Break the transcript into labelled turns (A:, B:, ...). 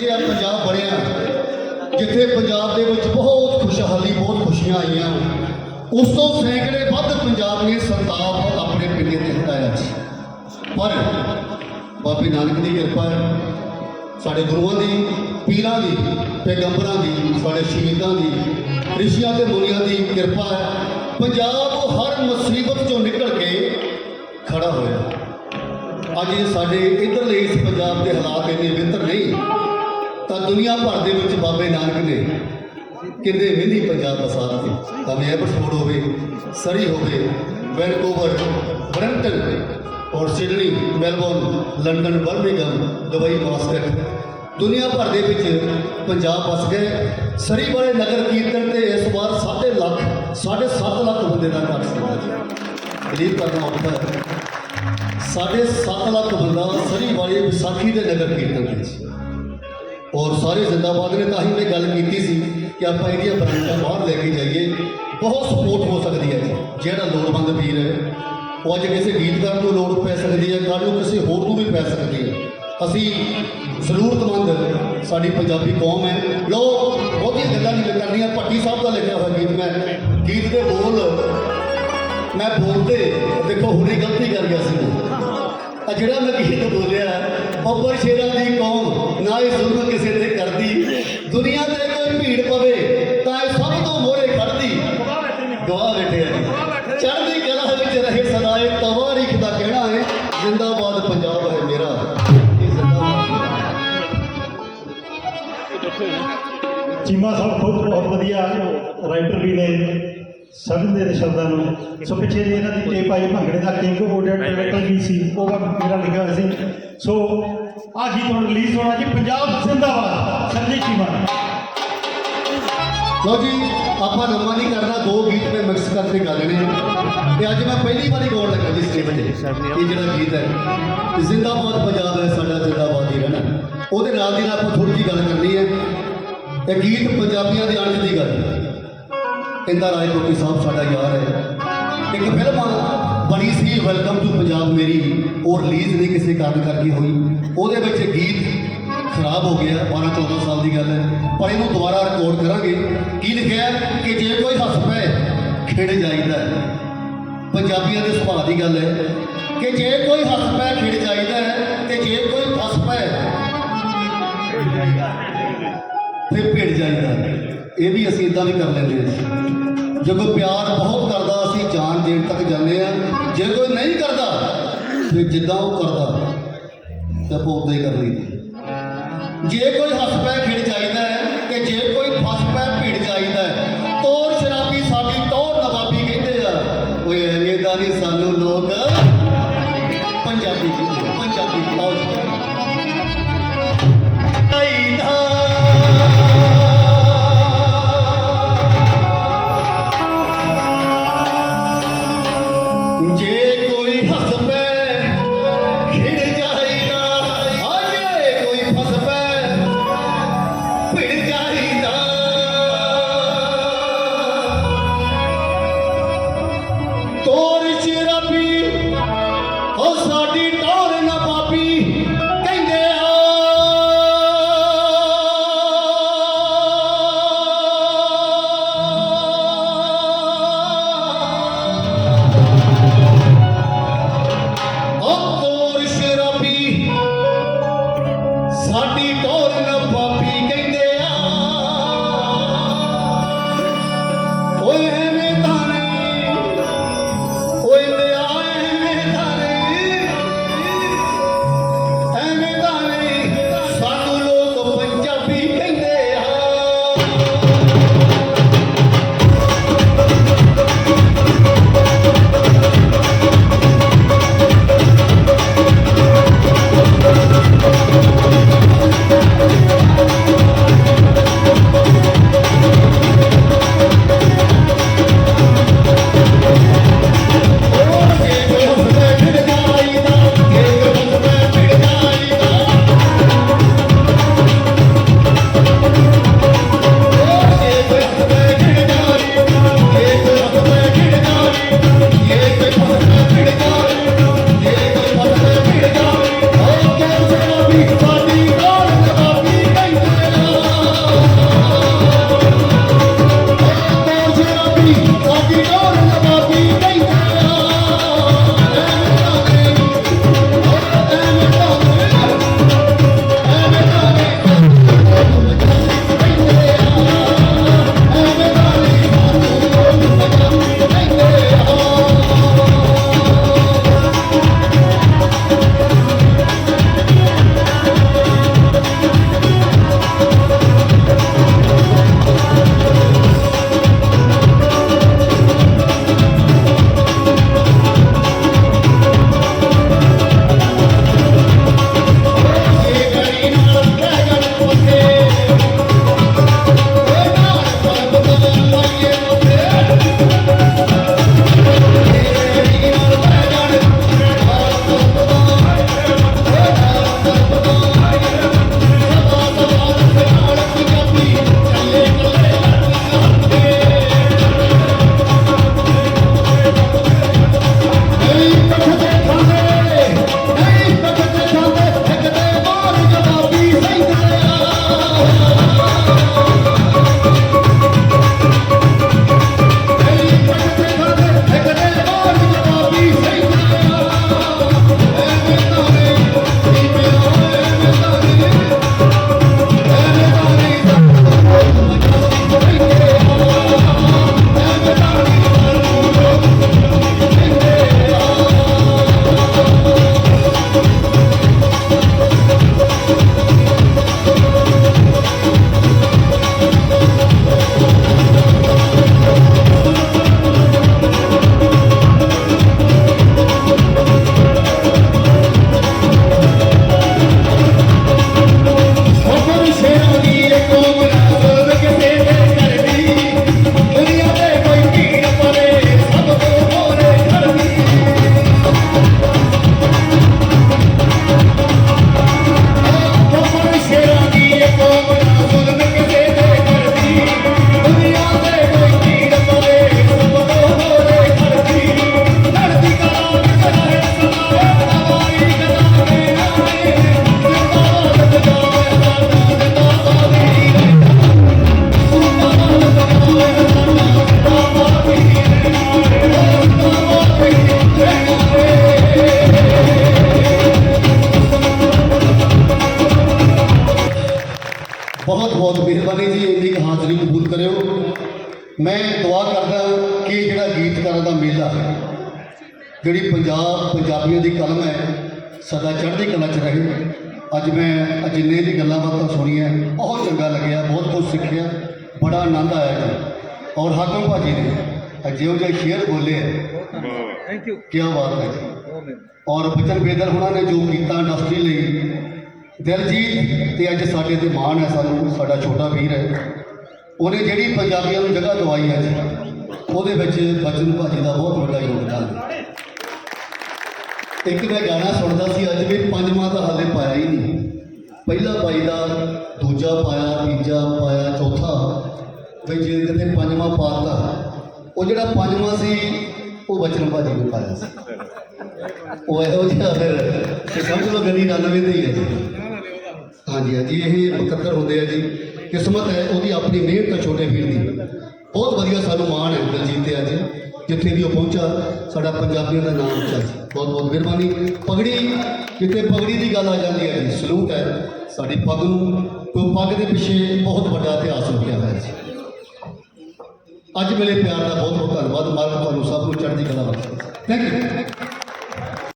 A: ਜੇ ਆ ਪੰਜਾਬ ਬਣਿਆ। ਜਿੱਥੇ ਪੰਜਾਬ ਦੇ ਵਿੱਚ ਬਹੁਤ ਖੁਸ਼ਹਾਲੀ, ਬਹੁਤ ਖੁਸ਼ੀਆਂ ਆਈਆਂ। ਉਸ ਤੋਂ ਸੈਂਕੜੇ ਵੱਧ ਪੰਜਾਬ ਨੇ ਸੰਤਾਪ ਆਪਣੇ ਪਿੰਡੇ ਤੇ ਹਟਾਇਆ ਸੀ। ਪਰ ਬਾਬੇ ਨਾਨਕ ਦੀ ਕਿਰਪਾ ਹੈ। ਸਾਡੇ ਗੁਰੂਆਂ ਦੀ, ਪੀਰਾਂ ਦੀ, ਪੈਗੰਬਰਾਂ ਦੀ, ਸਾਡੇ ਸ਼ਹੀਦਾਂ ਦੀ, ਰਿਸ਼ੀਆਂ ਤੇ ਮੁਨੀਆਂ ਦੀ ਕਿਰਪਾ ਹੈ। ਪੰਜਾਬ ਹਰ ਮੁਸੀਬਤ ਚੋਂ ਨਿਕਲ ਕੇ ਖੜਾ ਹੋਇਆ। ਅੱਜ ਇਹ ਸਾਡੇ ਇਧਰਲੇ ਇਸ ਪੰਜਾਬ ਦੇ ਹਾਲਾਤ ਇੰਨੇ ਬਿਹਤਰ ਨਹੀਂ। ਤਾਂ ਦੁਨੀਆ ਭਰ ਦੇ ਵਿੱਚ ਬਾਬੇ ਨਾਨਕ ਨੇ ਕਿੰਨੇ ਮਿੰਨੀ ਪੰਜਾਬ ਵਸਾ ਦਿੱਤੇ। ਭਾਵੇਂ ਐਬਰਫੋਰਡ ਹੋਵੇ, ਸਰੀ ਹੋਵੇ, ਵੈਨਕੂਵਰ ਬਰੈਂਟਨ ਔਰ Sydney, Melbourne, London Birmingham Dubai, Muscat. ਦੁਨੀਆ ਭਰ ਦੇ ਵਿੱਚ ਪੰਜਾਬ ਵਸ ਗਏ ਸਰੀ ਵਾਲੇ ਨਗਰ ਕੀਰਤਨ ਤੇ ਇਸ ਵਾਰ 7 ਲੱਖ 7.5 ਲੱਖ ਬੰਦੇ ਦਾ ਇਕੱਠ ਸੀਗਾ ਜੀ ਬਲੀਵ ਕਰਨਾ ਔਖਾ ਹੈ। ਸਾਢੇ ਸੱਤ ਲੱਖ ਬੰਦਾ ਸਰੀ ਵਾਲੇ ਵਿਸਾਖੀ ਦੇ ਨਗਰ ਕੀਰਤਨ ਵਿੱਚ। ਔਰ ਸਾਰੇ ਜ਼ਿੰਦਾਬਾਦ ਨੇ ਤਾਂ ਹੀ ਮੈਂ ਗੱਲ ਕੀਤੀ ਸੀ ਕਿ ਆਪਾਂ ਇਹਦੀਆਂ ਬ੍ਰਾਂਚਾਂ ਬਾਹਰ ਲੈ ਕੇ ਜਾਈਏ। ਬਹੁਤ ਸਪੋਰਟ ਹੋ ਸਕਦੀ ਹੈ ਜਿਹੜਾ ਲੋੜਵੰਦ ਵੀਰ ਹੈ, ਉਹ ਅੱਜ ਕਿਸੇ ਗੀਤਕਾਰ ਨੂੰ ਲੋੜ ਪੈ ਸਕਦੀ ਹੈ, ਕੱਲ੍ਹ ਨੂੰ ਕਿਸੇ ਹੋਰ ਨੂੰ ਵੀ ਪੈ ਸਕਦੀ ਹੈ। ਅਸੀਂ ਜ਼ਰੂਰਤਮੰਦ ਸਾਡੀ ਪੰਜਾਬੀ ਕੌਮ ਹੈ। ਲੋ ਬਹੁਤੀਆਂ ਗੱਲਾਂ ਨਹੀਂ ਕਰਨੀਆਂ, ਭੱਟੀ ਸਾਹਿਬ ਦਾ ਲਿਖਿਆ ਹੋਇਆ ਗੀਤ ਮੈਂ। ਗੀਤ ਦੇ ਬੋਲ ਮੈਂ ਬੋਲਦੇ, ਦੇਖੋ, ਹੁਣੇ ਗਲਤੀ ਕਰ ਗਿਆ ਸੀ। ਆ ਜਿਹੜਾ ਮੈਂ ਗੀਤ ਬੋਲਿਆ, ਬੱਬਰ ਸ਼ੇਰਾਂ ਦੀ ਕੌਮ ਨਾ ਇਹ ਜ਼ੁਲਮ ਕਿਸੇ ਤੇ ਕਰਦੀ। ਦੁਨੀਆ ਤੇ ਕੋਈ ਭੀੜ ਪਵੇ, ਤਾਂ ਇਹ ਸਭ ਤੋਂ ਮੋਹਰੇ ਖੜਦੀ। ਗਵਾਹ ਬੈਠੇ ਆ ਚੜ੍ਹਦੀ ਕਲਾ ਵਿੱਚ ਰਹੇ ਸਦਾਏ ਤਵਾਰੀਖ ਦਾ ਕਹਿਣਾ ਹੈ, ਜਿੰਦਾਬਾਦ ਪੰਜਾਬ ਹੈ ਮੇਰਾ।
B: ਚੀਮਾ ਸਾਹਿਬ ਖੁਦ ਬਹੁਤ ਵਧੀਆ ਰਾਈਟਰ ਵੀ ਨੇ। ਸਮਝਦੇ ਨੇ ਸ਼ਬਦਾਂ ਨੂੰ। ਸੋ ਪਿੱਛੇ ਜੇ ਇਹਨਾਂ ਦੀ ਟੇਪ ਆਈ ਭੰਗੜੇ ਦਾ ਕਿੰਗ ਬੋਰਡਰ ਡਾਇਰੈਕਟਰ ਵੀ ਸੀ। ਉਹ ਵਾ ਮੇਰਾ ਲਿਖਿਆ ਹੋਇਆ ਸੀ। ਸੋ ਆ ਗੀਤ ਹੁਣ ਰਿਲੀਜ਼ ਹੋਣਾ ਜੀ ਪੰਜਾਬ ਜ਼ਿੰਦਾਬਾਦ ਸੰਜੇ ਚੀਮਾ
A: ਲਓ ਜੀ ਆਪਾਂ ਲੰਮਾ ਨਹੀਂ ਕਰਨਾ ਦੋ ਗੀਤ ਮੈਂ ਮਿਕਸ ਕਰਕੇ ਗਾ ਲੈਣੇ ਆ ਤੇ ਅੱਜ ਮੈਂ ਪਹਿਲੀ ਵਾਰੀ ਗਾਉਣ ਲੱਗਾ ਜੀ ਸਟੇਜ ਤੇ ਇਹ ਜਿਹੜਾ ਗੀਤ ਹੈ। ਜ਼ਿੰਦਾਬਾਦ ਪੰਜਾਬ ਹੈ ਸਾਡਾ ਜ਼ਿੰਦਾਬਾਦ ਹੀ ਰਹਿਣਾ। ਉਹਦੇ ਨਾਲ ਦੀ ਨਾਲ ਆਪਾਂ ਥੋੜੀ ਜਿਹੀ ਗੱਲ ਕਰਨੀ ਹੈ। ਇਹ ਗੀਤ ਪੰਜਾਬੀਆਂ ਦੇ ਅੰਸ਼ ਦੀ ਗੱਲ ਹੈ। ਇੰਦਾ ਰਾਏ ਕੋਟੀ ਸਾਹਿਬ, ਸਾਡਾ ਯਾਰ ਹੈ। ਇੱਕ ਫਿਲਮ ਬਣੀ ਸੀ ਵੈਲਕਮ ਟੂ ਪੰਜਾਬ ਮੇਰੀ। ਉਹ ਰਿਲੀਜ਼ ਨਹੀਂ ਕਿਸੇ ਕਾਰਨ ਕਰਕੇ ਹੋਈ। ਉਹਦੇ ਵਿੱਚ ਗੀਤ ਖਰਾਬ ਹੋ ਗਿਆ 12 14 ਸਾਲ ਦੀ ਗੱਲ ਹੈ। ਪਰ ਇਹਨੂੰ ਦੁਬਾਰਾ ਰਿਕਾਰਡ ਕਰਾਂਗੇ। ਕੀ ਲਿਖਿਆ ਕਿ ਜੇ ਕੋਈ ਹੱਸ ਪਏ, ਖਿੜ ਜਾਈਦਾ ਪੰਜਾਬੀਆਂ ਦੇ ਸੁਭਾਅ ਦੀ ਗੱਲ ਹੈ ਕਿ ਜੇ ਕੋਈ ਹੱਸ ਪਏ, ਖਿੜ ਜਾਈਦਾ ਹੈ ਤੇ ਜੇ ਕੋਈ ਫਸ ਪਏ, ਫਿਰ ਭਿੜ ਜਾਈਦਾ ਇਹ ਵੀ ਅਸੀਂ ਇਦਾਂ ਵੀ ਕਰ ਲੈਂਦੇ ਹਾਂ। ਕੋਈ ਪਿਆਰ ਬਹੁਤ ਕਰਦਾ, ਅਸੀਂ ਜਾਨ ਦੇਣ ਤੱਕ ਜਾਂਦੇ ਆ ਜੇ ਕੋਈ ਨਹੀਂ ਕਰਦਾ ਫਿਰ ਜਿੱਦਾਂ ਉਹ ਕਰਦਾ, ਤਾਂ ਉਹ ਉਦਾਂ ਹੀ ਕਰ ਲਈਦਾ। ਜੇ ਕੋਈ ਹੱਸ ਪੈ ਖਿੜ ਚਾਹੀਦਾ ਬਹੁਤ ਬਹੁਤ ਮਿਹਰਬਾਨੀ ਜੀ ਇੰਨੀ ਕੁ ਹਾਜ਼ਰੀ ਕਬੂਲ ਕਰਿਓ। ਮੈਂ ਦੁਆ ਕਰਦਾ ਕਿ ਜਿਹੜਾ ਗੀਤਕਾਰਾਂ ਦਾ ਮੇਲਾ ਜਿਹੜੀ ਪੰਜਾਬ ਪੰਜਾਬੀਆਂ ਦੀ ਕਲਮ ਹੈ ਸਦਾ ਚੜ੍ਹਦੀ ਕਲਾ 'ਚ ਰਹੇ। ਅੱਜ ਮੈਂ ਅੱਜ ਜਿੰਨੇ ਦੀ ਗੱਲਾਂ ਬਾਤਾਂ ਸੁਣੀਆਂ ਬਹੁਤ ਚੰਗਾ ਲੱਗਿਆ ਬਹੁਤ ਕੁਝ ਸਿੱਖਿਆ ਬੜਾ ਆਨੰਦ ਆਇਆ ਜੀ। ਔਰ ਹਾਕਮ ਭਾਜੀ ਨੇ ਅੱਜ ਜਿਹੋ ਜਿਹੇ ਸ਼ੇਅਰ ਬੋਲੇ
C: ਥੈਂਕ ਯੂ
A: ਕੀ ਬਾਤ ਹੈ ਜੀ। ਔਰ ਬਚਨ ਬੇਦਰ ਹੁਣਾਂ ਨੇ ਜੋ ਕੀਤਾ ਇੰਡਸਟਰੀ ਲਈ ਦਿਲਜੀਤ ਤੇ ਅੱਜ ਸਾਡੇ ਤੇ ਮਾਣ ਹੈ ਸਾਨੂੰ, ਸਾਡਾ ਛੋਟਾ ਵੀਰ ਹੈ। ਉਹਨੇ ਜਿਹੜੀ ਪੰਜਾਬੀਆਂ ਨੂੰ ਜਗ੍ਹਾ ਦਵਾਈ ਹੈ ਉਹਦੇ ਵਿੱਚ ਬਚਨ ਭਾਜੀ ਦਾ ਬਹੁਤ ਵੱਡਾ ਯੋਗਦਾਨ ਹੈ। ਇੱਕ ਮੈਂ ਗਾਣਾ ਸੁਣਦਾ ਸੀ, ਅੱਜ ਵੀ ਪੰਜਵਾਂ ਤਾਂ ਹਾਲੇ ਪਾਇਆ ਹੀ ਨਹੀਂ। ਪਹਿਲਾ ਪਾਈ ਦਾ, ਦੂਜਾ ਪਾਇਆ, ਤੀਜਾ ਪਾਇਆ, ਚੌਥਾ। ਵੀ ਜੇ ਕਿਤੇ ਪੰਜਵਾਂ ਪਾਤਾ, ਉਹ ਜਿਹੜਾ ਪੰਜਵਾਂ ਸੀ, ਉਹ ਬਚਨ ਭਾਜੀ ਨੂੰ ਪਾਇਆ ਸੀ। ਉਹ ਇਹੋ ਜਿਹਾ ਫਿਰ, ਤੇ ਸਮਝ ਲਓ ਗਲੀ 99 ਤੇ ਹੀ ਹੈ ਹਾਂਜੀ ਹਾਂਜੀ, ਇਹ ਮੁਕੱਦਰ ਹੁੰਦੇ ਆ ਜੀ। ਕਿਸਮਤ ਹੈ, ਉਹਦੀ ਆਪਣੀ ਮਿਹਨਤ ਹੈ ਛੋਟੇ ਵੀਰ ਦੀ। ਬਹੁਤ ਵਧੀਆ ਸਾਨੂੰ ਮਾਣ ਹੈ ਦਲਜੀਤ ਤੇ ਅੱਜ, ਜਿੱਥੇ ਵੀ ਉਹ ਪਹੁੰਚਾ, ਸਾਡਾ ਪੰਜਾਬੀਆਂ ਦਾ ਨਾਮ ਉੱਚਾ ਸੀ ਬਹੁਤ ਬਹੁਤ ਮਿਹਰਬਾਨੀ। ਪਗੜੀ, ਜਿੱਥੇ ਪਗੜੀ ਦੀ ਗੱਲ ਆ ਜਾਂਦੀ ਹੈ ਜੀ, ਸਲੂਟ ਹੈ। ਸਾਡੀ ਪੱਗ ਨੂੰ, ਕੋਈ ਪੱਗ ਦੇ ਪਿੱਛੇ ਬਹੁਤ ਵੱਡਾ ਇਤਿਹਾਸ ਲੁਕਿਆ ਹੋਇਆ ਸੀ ਅੱਜ ਮੇਰੇ ਪਿਆਰ ਦਾ ਬਹੁਤ ਬਹੁਤ ਧੰਨਵਾਦ। ਮਾਲਕ ਤੁਹਾਨੂੰ ਸਭ ਨੂੰ ਚੜ੍ਹਦੀ ਕਲਾ ਬਖਸ਼ੇ। Thank you